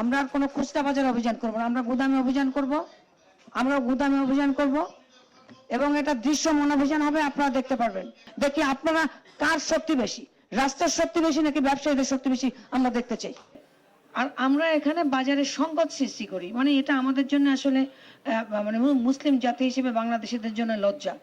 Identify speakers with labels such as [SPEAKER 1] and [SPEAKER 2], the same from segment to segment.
[SPEAKER 1] আমরা আর কোনো খুচরা বাজার অভিযান করব না। আমরা গুদামে অভিযান করব আমরা গুদামে অভিযান করব এবং এটা দৃশ্যমান অভিযান হবে, আপনারা দেখতে পারবেন। দেখি আপনারা কার শক্তি বেশি? রাষ্ট্রের শক্তি বেশি নাকি ব্যবসায়ীদের শক্তি বেশি? আমরা দেখতে চাই। আর আমরা এখানে বাজারে সংকট সৃষ্টি করি। মানে এটা আমাদের জন্য আসলে মানে মুসলিম জাতি হিসেবে বাংলাদেশিদের জন্য লজ্জা।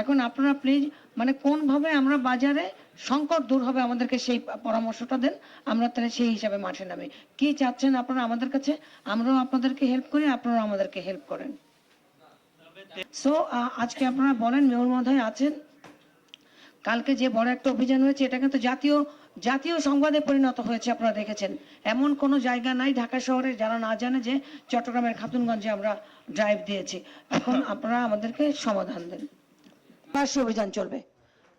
[SPEAKER 1] এখন আপনারা প্লিজ মানে কোনভাবে আমরা বাজারে সংকট দূর হবে আমাদেরকে সেই পরামর্শটা দেন, আমরা তাহলে সেই হিসাবে মাঠে নামি। কি চাচ্ছেন আপনারা আমাদের কাছে? আমরাও আপনাদেরকে হেল্প করি, আপনারাও আমাদেরকে হেল্প করেন। সো আজকে আপনারা বলেন মেয়র মহোদয় আছেন। কালকে যে বড় একটা অভিযান হয়েছে, এটা কিন্তু জাতীয় জাতীয় সংবাদে পরিণত হয়েছে, আপনারা দেখেছেন। এমন কোনো জায়গা নাই ঢাকা শহরে যারা না জানে যে চট্টগ্রামের খাতুনগঞ্জে আমরা ড্রাইভ দিয়েছি। এখন আপনারা আমাদেরকে সমাধান দেন। পাশে অভিযান চলবে।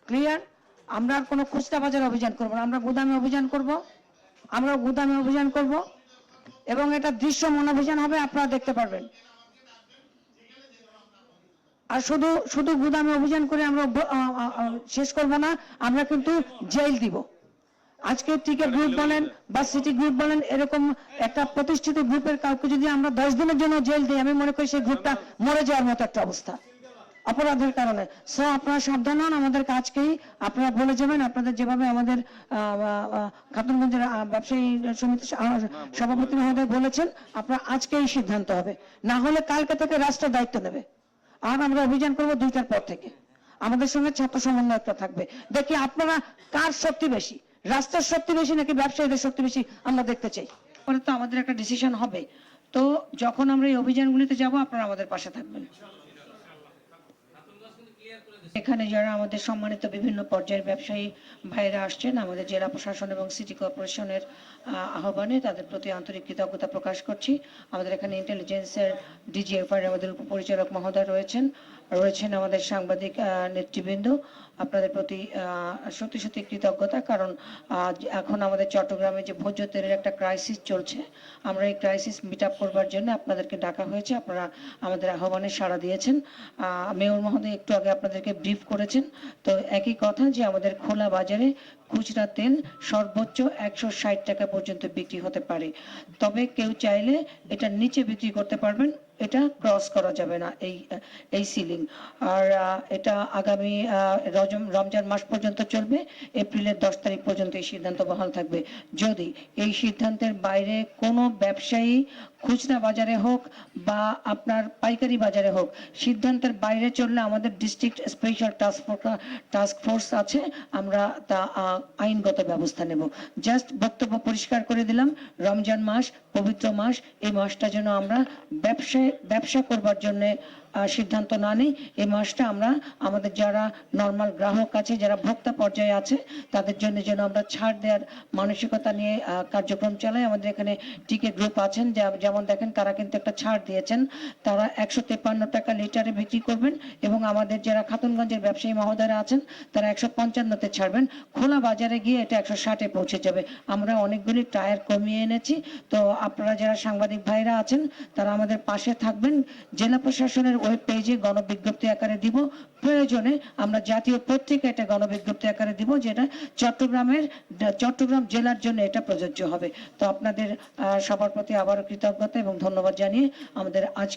[SPEAKER 1] ক্লিয়ার আমরা আর কোনো খুচরা বাজার অভিযান করব না। আমরা গুদামে অভিযান করব। আমরা গুদামে অভিযান করব। এবং এটা দৃশ্যমান অভিযান হবে, আপনারা দেখতে পারবেন। আর শুধু শুধু গুদামে অভিযান করে আমরা শেষ করব না, আমরা কিন্তু জেল দিব। আজকে টিকে গ্রুপ বলেন বা সিটি গ্রুপ বলেন এরকম একটা প্রতিষ্ঠিত গ্রুপের কাউকে যদি আমরা দশ দিনের জন্য জেল দিই আমি মনে করি সেই গ্রুপটা মরে যাওয়ার মতো একটা অবস্থা। অপরাধের কারণে। সো আপনারা সাবধান হন আমাদের কাজকেই আপনারা বলে যাবেন আপনাদের যেভাবে আমাদের খাতুনগঞ্জের ব্যবসায়ী সমিতি সভাপতি মহোদয় বলেছেন আপনারা আজকেই সিদ্ধান্ত হবে। না হলে কালকে থেকে রাষ্ট্র দায়িত্ব নেবে। আর আমরা অভিযান করব দুইটার পর থেকে। আমাদের সঙ্গে ছাত্র সমন্বয়কটা থাকবে। দেখি আপনারা কার শক্তি বেশি? রাষ্ট্রের শক্তি বেশি নাকি ব্যবসায়ীদের শক্তি বেশি আমরা দেখতে চাই। পরে তো আমাদের একটা ডিসিশন হবে। তো যখন আমরা এই অভিযানগুলিতে যাব আপনারা আমাদের পাশে থাকবেন। এখানে যারা আমাদের সম্মানিত বিভিন্ন পর্যায়ের ব্যবসায়ী ভাইরা আসছেন আমাদের জেলা প্রশাসন এবং সিটি কর্পোরেশনের আহ, আহ্বানে তাদের প্রতি আন্তরিক কৃতজ্ঞতা প্রকাশ করছি। আমাদের এখানে ইন্টেলিজেন্সের ডিজিএফআই আমাদের উপপরিচালক মহোদয় রয়েছেন। রয়েছেন আমাদের সাংবাদিক নেতৃবৃন্দ। আপনাদের প্রতি সত্যি সত্যি কৃতজ্ঞতা, কারণ এখন আমাদের চট্টগ্রামে যে ভোজ্য তেলের একটা ক্রাইসিস চলছে, আমরা এই ক্রাইসিস মিট আপ করবার জন্য আপনাদেরকে ডাকা হয়েছে। আপনারা আমাদের আহ্বানে সাড়া দিয়েছেন। মেয়র মহোদয় একটু আগে আপনাদেরকে ব্রিফ করেছেন। তো একই কথা যে আমাদের খোলা বাজারে খুচরা তেল সর্বোচ্চ একশো ষাট টাকা পর্যন্ত বিক্রি হতে পারে। তবে কেউ চাইলে এটা নিচে বিক্রি করতে পারবেন, এটা ক্রস করা যাবে না এই এই সিলিং। আর এটা আগামী রমজান মাস পর্যন্ত চলবে, এপ্রিলের দশ তারিখ পর্যন্ত এই সিদ্ধান্ত বহাল থাকবে। যদি এই সিদ্ধান্তের বাইরে কোনো ব্যবসায়ী খুচরা বাজারে হোক বা আপনার পাইকারি বাজারে হোক, সিদ্ধান্তের বাইরে চললে আমাদের district special task task force আছে, আমরা তা আইনগত ব্যবস্থা নেব। জাস্ট বক্তব্য পরিষ্কার করে দিলাম, রমজান মাস, পবিত্র মাস, এই মাসটা যেন আমরা ব্যবসায়, ব্যবসা করবার জন্য সিদ্ধান্ত না নিই। এই মাসটা আমরা আমাদের যারা নর্মাল গ্রাহক আছে, যারা ভোক্তা পর্যায়ে আছে, তাদের জন্য যেন আমরা ছাড় দেওয়ার মানসিকতা নিয়ে কার্যক্রম চালাই। আমাদের এখানে টিকে গ্রুপ আছেন যেমন দেখেন, তারা কিন্তু একটা ছাড় দিয়েছেন। তারা একশো তেপান্ন টাকা লিটারে বিক্রি করবেন এবং আমাদের যারা খাতুনগঞ্জের ব্যবসায়ী মহোদয়রা আছেন, তারা একশো পঞ্চান্নতে ছাড়বেন। খোলা বাজারে গিয়ে এটা একশো ষাটে পৌঁছে যাবে। আমরা অনেকগুলি টায়ার কমিয়ে এনেছি। তো আপনারা যারা সাংবাদিক ভাইরা আছেন, তারা আমাদের পাশে থাকবেন। জেলা প্রশাসনের ওয়েব পেজে গণবিজ্ঞপ্তি আকারে দিব। প্রয়োজনে আমরা জাতীয় পত্রিকা এটা গণবিজ্ঞপ্তি আকারে দিব, যেটা চট্টগ্রামের, চট্টগ্রাম জেলার জন্য এটা প্রযোজ্য হবে। তো আপনাদের সবার প্রতি আবারও কৃতজ্ঞতা এবং ধন্যবাদ জানিয়ে আমাদের আজ